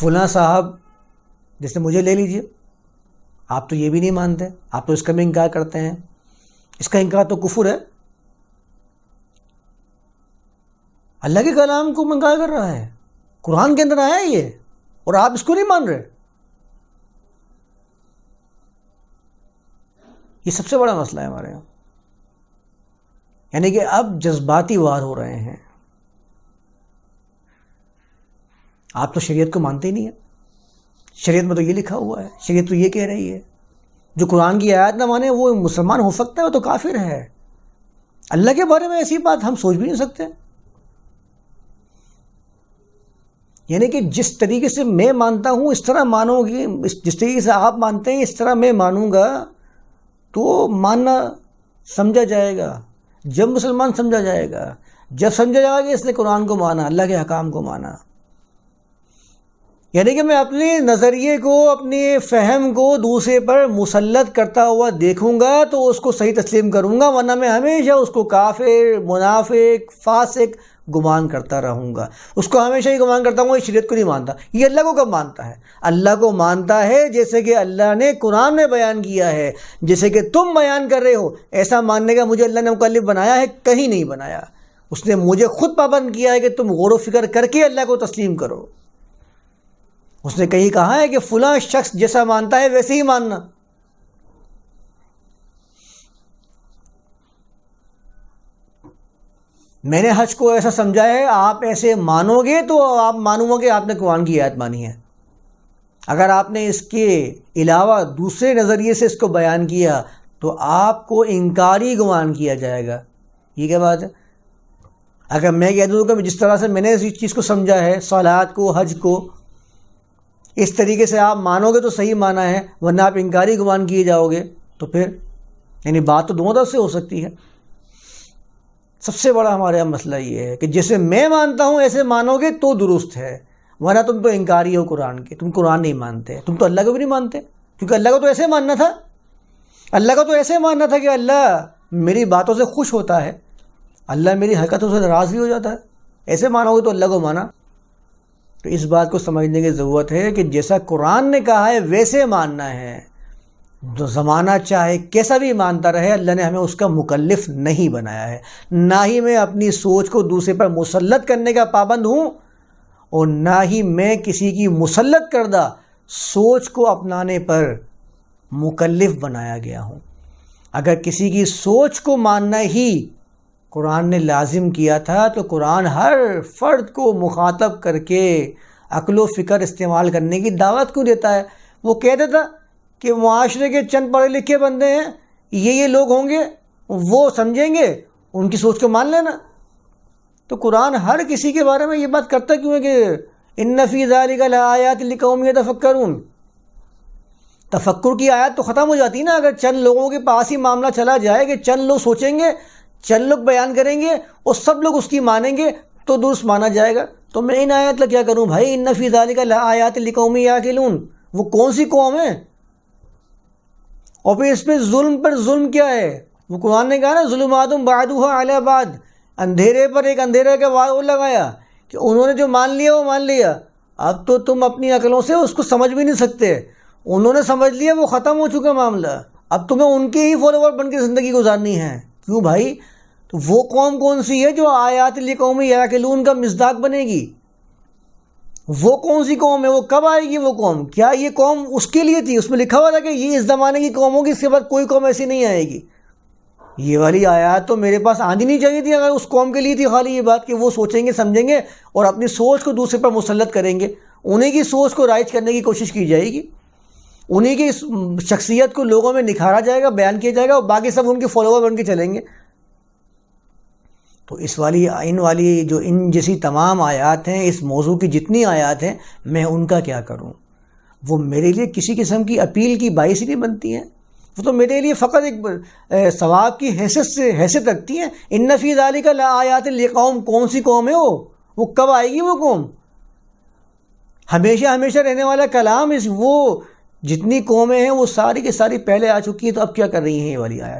فلاں صاحب جیسے مجھے لے لیجیے۔ آپ تو یہ بھی نہیں مانتے، آپ تو اس کا بھی انکار کرتے ہیں۔ اس کا انکار تو کفر ہے۔ اللہ کے کلام کو منکار کر رہا ہے قرآن کے اندر آیا یہ، اور آپ اس کو نہیں مان رہے۔ یہ سب سے بڑا مسئلہ ہے ہمارے یہاں۔ یعنی کہ اب جذباتی وار ہو رہے ہیں۔ آپ تو شریعت کو مانتے ہی نہیں ہیں۔ شریعت میں تو یہ لکھا ہوا ہے، شریعت تو یہ کہہ رہی ہے۔ جو قرآن کی آیات نہ مانے، وہ مسلمان ہو سکتا ہے، وہ تو کافر ہے۔ اللہ کے بارے میں ایسی بات ہم سوچ بھی نہیں سکتے۔ یعنی کہ جس طریقے سے میں مانتا ہوں، اس طرح مانو گی جس طریقے سے آپ مانتے ہیں، اس طرح میں مانوں گا، تو ماننا سمجھا جائے گا۔ جب مسلمان سمجھا جائے گا، جب سمجھا جائے گا اس نے قرآن کو مانا، اللہ کے حکام کو مانا۔ یعنی کہ میں اپنے نظریے کو، اپنے فہم کو دوسرے پر مسلط کرتا ہوا دیکھوں گا تو اس کو صحیح تسلیم کروں گا، ورنہ میں ہمیشہ اس کو کافر، منافق، فاسق گمان کرتا رہوں گا۔ اس کو ہمیشہ ہی گمان کرتا ہوں یہ شریعت کو نہیں مانتا۔ یہ اللہ کو کب مانتا ہے؟ اللہ کو مانتا ہے جیسے کہ اللہ نے قرآن میں بیان کیا ہے۔ جیسے کہ تم بیان کر رہے ہو، ایسا ماننے کا مجھے اللہ نے مکلف بنایا ہے، کہیں نہیں بنایا۔ اس نے مجھے خود پابند کیا ہے کہ تم غور و فکر کر کے اللہ کو تسلیم کرو۔ اس نے کہیں کہا ہے کہ فلاں شخص جیسا مانتا ہے ویسے ہی ماننا۔ میں نے حج کو ایسا سمجھا ہے، آپ ایسے مانو گے تو آپ مانو گے، آپ نے قرآن کی آیت مانی ہے۔ اگر آپ نے اس کے علاوہ دوسرے نظریے سے اس کو بیان کیا تو آپ کو انکاری گمان کیا جائے گا۔ یہ کیا بات ہے؟ اگر میں کہہ دوں کہ جس طرح سے میں نے اس چیز کو سمجھا ہے سوالات کو، حج کو اس طریقے سے آپ مانو گے تو صحیح مانا ہے، ورنہ آپ انکاری گمان کیے جاؤ گے تو پھر یعنی بات تو دونوں طرف سے ہو سکتی ہے۔ سب سے بڑا ہمارے یہاں مسئلہ یہ ہے کہ جیسے میں مانتا ہوں، ایسے مانو گے تو درست ہے۔ ورنہ تم تو انکاری ہو قرآن کے۔ تم قرآن نہیں مانتے۔ تم تو اللہ کو بھی نہیں مانتے۔ کیونکہ اللہ کو تو ایسے ماننا تھا۔ اللہ کا تو ایسے ماننا تھا کہ اللہ میری باتوں سے خوش ہوتا ہے۔ اللہ میری حرکتوں سے ناراض بھی ہو جاتا ہے۔ ایسے مانو گے تو اللہ کو مانا۔ تو اس بات کو سمجھنے کی ضرورت ہے کہ جیسا قرآن نے کہا ہے ویسے ماننا ہے۔ جو زمانہ چاہے، کیسا بھی مانتا رہے، اللہ نے ہمیں اس کا مکلف نہیں بنایا ہے۔ نہ ہی میں اپنی سوچ کو دوسرے پر مسلط کرنے کا پابند ہوں اور نہ ہی میں کسی کی مسلط کردہ سوچ کو اپنانے پر مکلف بنایا گیا ہوں۔ اگر کسی کی سوچ کو ماننا ہی قرآن نے لازم کیا تھا تو قرآن ہر فرد کو مخاطب کر کے عقل و فکر استعمال کرنے کی دعوت کیوں دیتا ہے؟ وہ کہہ دیتا کہ معاشرے کے چند پڑھے لکھے بندے ہیں، یہ یہ لوگ ہوں گے، وہ سمجھیں گے، ان کی سوچ کو مان لینا۔ تو قرآن ہر کسی کے بارے میں یہ بات کرتا کیوں ہے کہ ان نفیز علی کا آیات لکھوں تفکرون تفکر کی آیات تو ختم ہو جاتی نا، اگر چند لوگوں کے پاس ہی معاملہ چلا جائے کہ چند لوگ سوچیں گے چند لوگ بیان کریں گے اور سب لوگ اس کی مانیں گے تو درست مانا جائے گا۔ تو میں ان آیات کا کیا کروں؟ بھائی، ان نفیز علی کا آیات لکھومی یا وہ کون سی قوم ہے اور پھر اس پہ ظلم پر ظلم کیا ہے؟ وہ قرآن نے کہا نا ظلم آدم بادہ علیہ آباد اندھیرے پر ایک اندھیرے کا وہ لگایا کہ انہوں نے جو مان لیا، وہ مان لیا۔ اب تو تم اپنی عقلوں سے اس کو سمجھ بھی نہیں سکتے۔ انہوں نے سمجھ لیا، وہ ختم ہو چکا معاملہ۔ اب تمہیں ان کے ہی فالوور بن کے زندگی گزارنی ہے۔ کیوں بھائی؟ تو وہ قوم کون سی ہے جو آیات لی قومی یا کا مزداق بنے گی؟ وہ کون سی قوم ہے؟ وہ کب آئے گی وہ قوم؟ کیا یہ قوم اس کے لیے تھی؟ اس میں لکھا ہوا تھا کہ یہ اس زمانے کی قوم ہوگی اس کے بعد کوئی قوم ایسی نہیں آئے گی۔ یہ والی آیات تو میرے پاس آنی نہیں چاہیے تھی اگر اس قوم کے لیے تھی خالی یہ بات کہ وہ سوچیں گے، سمجھیں گے اور اپنی سوچ کو دوسرے پر مسلط کریں گے۔ انہیں کی سوچ کو رائج کرنے کی کوشش کی جائے گی۔ انہیں کی شخصیت کو لوگوں میں نکھارا جائے گا، بیان کیا جائے گا اور باقی سب ان کے فالوور بن کے چلیں گے۔ تو اس والی، ان والی جو ان جیسی تمام آیات ہیں، اس موضوع کی جتنی آیات ہیں، میں ان کا کیا کروں؟ وہ میرے لیے کسی قسم کی اپیل کی باعث ہی نہیں بنتی ہیں۔ وہ تو میرے لیے فقط ایک ثواب کی حیثیت سے، حیثیت رکھتی ہیں۔ ان نفیز علی کا آیات یہ قوم کون سی قوم ہے وہ؟ وہ کب آئے گی وہ قوم؟ ہمیشہ ہمیشہ رہنے والا کلام اس، وہ جتنی قومیں ہیں وہ ساری کی ساری پہلے آ چکی ہیں، تو اب کیا کر رہی ہیں یہ والی آیا